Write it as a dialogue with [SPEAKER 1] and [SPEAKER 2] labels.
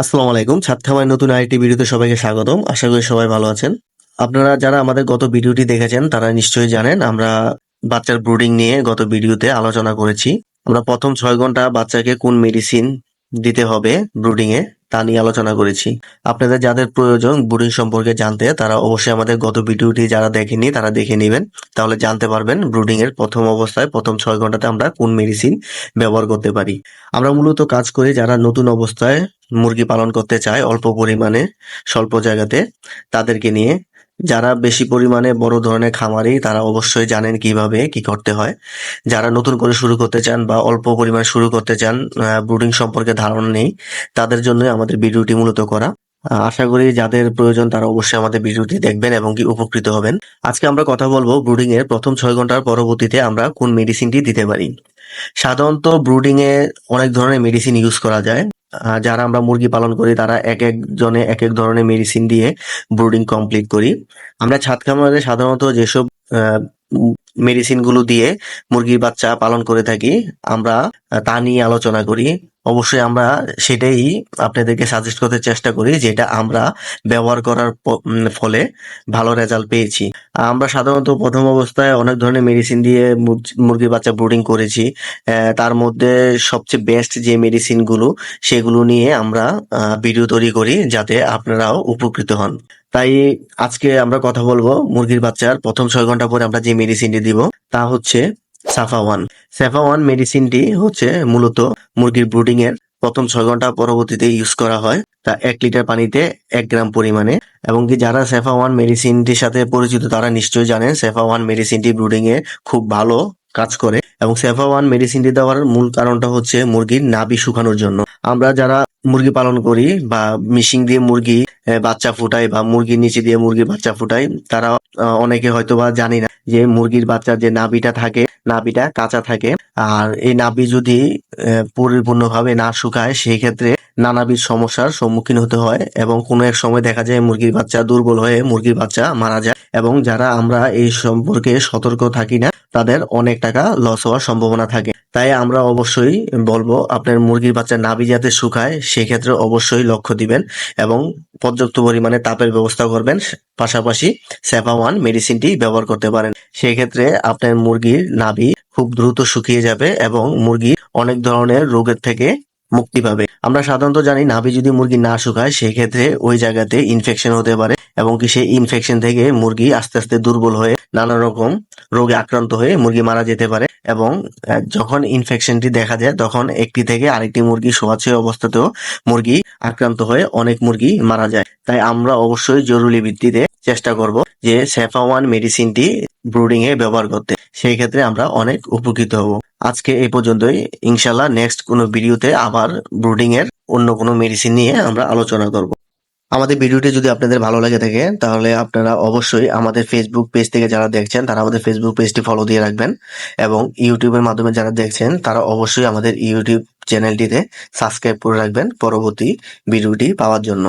[SPEAKER 1] আসসালামু আলাইকুম। খামার নতুন আরেকটি ভিডিওতে সবাইকে স্বাগতম। আশা করি সবাই ভালো আছেন। আপনারা যারা আমাদের গত ভিডিওটি দেখেছেন, তারা নিশ্চয়ই জানেন, আমরা বাচ্চার ব্রুডিং নিয়ে গত ভিডিওতে আলোচনা করেছি। আমরা প্রথম ছয় ঘণ্টা বাচ্চাকে কোন মেডিসিন দিতে হবে ব্রুডিংয়ে তা নিয়ে আলোচনা করেছি। আপনাদের যাদের প্রয়োজন ব্রুডিং সম্পর্কে জানতে, তারা অবশ্যই আমাদের গত ভিডিওটি যারা দেখেনি তারা দেখে নেবেন। তাহলে জানতে পারবেন ব্রুডিং এর প্রথম অবস্থায়, প্রথম ছয় ঘন্টাতে আমরা কোন মেডিসিন ব্যবহার করতে পারি। আমরা মূলত কাজ করি যারা নতুন অবস্থায় মুরগি পালন করতে চায় অল্প পরিমাণে, স্বল্প জায়গাতে, তাদেরকে নিয়ে। যারা বেশি পরিমাণে বড় ধরনের খামারি, তারা অবশ্যই জানেন কীভাবে কি করতে হয়। যারা নতুন করে শুরু করতে চান বা অল্প পরিমাণে শুরু করতে চান ব্রুডিং সম্পর্কে ধারণা নেই, তাদের জন্য আমাদের ভিডিওটি মূলত করা। আশা করি যাদের প্রয়োজন তারা অবশ্যই আমাদের ভিডিওটি দেখবেন এবং কি উপকৃত হবেন। আজকে আমরা কথা বলব ব্রুডিং এর প্রথম ছয় ঘণ্টার পরবর্তীতে আমরা কোন মেডিসিনটি দিতে পারি। সাধারণত ব্রুডিং এ অনেক ধরনের মেডিসিন ইউজ করা যায়। যারা আমরা মুরগি পালন করি, তারা এক এক জনে এক এক ধরনের মেডিসিন দিয়ে ব্রুডিং কমপ্লিট করি। আমরা ছাদ খামারে সাধারণত যেসব মেডিসিনগুলো দিয়ে মুরগির বাচ্চা পালন করে থাকি, আমরা তা নিয়ে আলোচনা করি। অবশ্যই আমরা সেটাই আপনাদেরকে সাজেস্ট করতে চেষ্টা করি যেটা আমরা ব্যবহার করার ফলে ভালো রেজাল্ট পেয়েছি। আমরা সাধারণত প্রথম অবস্থায় অনেক ধরনের মেডিসিন দিয়ে মুরগ- মুরগির বাচ্চা ব্রুডিং করেছি। তার মধ্যে সবচেয়ে বেস্ট যে মেডিসিনগুলো, সেগুলো নিয়ে আমরা ভিডিও তৈরি করি যাতে আপনারাও উপকৃত হন। তাই আজকে আমরা কথা বলব মুরগির বাচ্চার প্রথম ছয় ঘণ্টা পরে আমরা যে মেডিসিনটি দিব, তা হচ্ছে সাফা ওয়ান সাফা ওয়ান মেডিসিনটি হচ্ছে মূলত মুরগির ব্রুডিং এর প্রথম ছয় ঘণ্টা পরবর্তীতে ইউজ করা হয়। তা এক লিটার পানিতে এক গ্রাম পরিমাণে। এবং কি যারা সেফা ওয়ান মেডিসিনটির সাথে পরিচিত, তারা নিশ্চয়ই জানেন সেফা ওয়ান মেডিসিনটি ব্রুডিং এ খুব ভালো কাজ করে। এবং সেফা ওয়ান মেডিসিনটি দেওয়ার মূল কারণটা হচ্ছে মুরগির নাভি শুকানোর জন্য। আমরা যারা মুরগি পালন করি বা মিশিং দিয়ে মুরগি বাচ্চা ফুটায় বা মুরগির নিচে দিয়ে মুরগির বাচ্চা ফুটায়, তারা অনেকে হয়তো বা জানি না যে মুরগির বাচ্চার যে নাভিটা থাকে, নাভিটা কাঁচা থাকে। আর এই নাভি যদি পরিপূর্ণভাবে না শুকায় সেই ক্ষেত্রে নানাবিধ সমস্যার সম্মুখীন হতে হয় এবং কোনো এক সময় দেখা যায় মুরগির বাচ্চা দুর্বল হয়ে মুরগির বাচ্চা মারা যায় এবং যারা আমরা এই সম্পর্কে সতর্ক থাকি না, তাদের অনেক টাকা লস হওয়ার সম্ভাবনা থাকে। তাই আমরা অবশ্যই বলব, আপনার মুরগির বাচ্চা নাভি যাতে শুকায়, সেক্ষেত্রে অবশ্যই লক্ষ্য দিবেন এবং পর্যাপ্ত পরিমাণে তাপের ব্যবস্থা করবেন। পাশাপাশি সেফা ওয়ান মেডিসিনটি ব্যবহার করতে পারেন। সেক্ষেত্রে আপনার মুরগির নাভি খুব দ্রুত শুকিয়ে যাবে এবং মুরগি অনেক ধরনের রোগের থেকে মুক্তি পাবে। আমরা সাধারণত জানি নাভি যদি মুরগি না শুকায়, সেক্ষেত্রে ওই জায়গাতে ইনফেকশন হতে পারে এবং কি সেই ইনফেকশন থেকে মুরগি আস্তে আস্তে দুর্বল হয়ে নানা রকম রোগে আক্রান্ত হয়ে মুরগি মারা যেতে পারে এবং যখন ইনফেকশনটি দেখা যায়, তখন একটি থেকে আরেকটি মুরগি শোয়াচ্ছে অবস্থাতেও মুরগি আক্রান্ত হয়ে অনেক মুরগি মারা যায়। তাই আমরা অবশ্যই জরুরি ভিত্তিতে চেষ্টা করব যে সেফা ওয়ান মেডিসিনটি ব্রুডিং এ ব্যবহার করতে। সেই ক্ষেত্রে আমরা অনেক উপকৃত হব। আজকে এই পর্যন্তই। ইনশাল্লাহ নেক্সট কোনো ভিডিওতে আবার ব্রুডিং এর অন্য কোনো মেডিসিন নিয়ে আমরা আলোচনা করব। আমাদের ভিডিওটি যদি আপনাদের ভালো লাগে থাকে, তাহলে আপনারা অবশ্যই আমাদের ফেসবুক পেজ থেকে যারা দেখছেন, তারা আমাদের ফেসবুক পেজটি ফলো দিয়ে রাখবেন এবং ইউটিউবের মাধ্যমে যারা দেখছেন, তারা অবশ্যই আমাদের ইউটিউব চ্যানেলটিতে সাবস্ক্রাইব করে রাখবেন পরবর্তী ভিডিওটি পাওয়ার জন্য।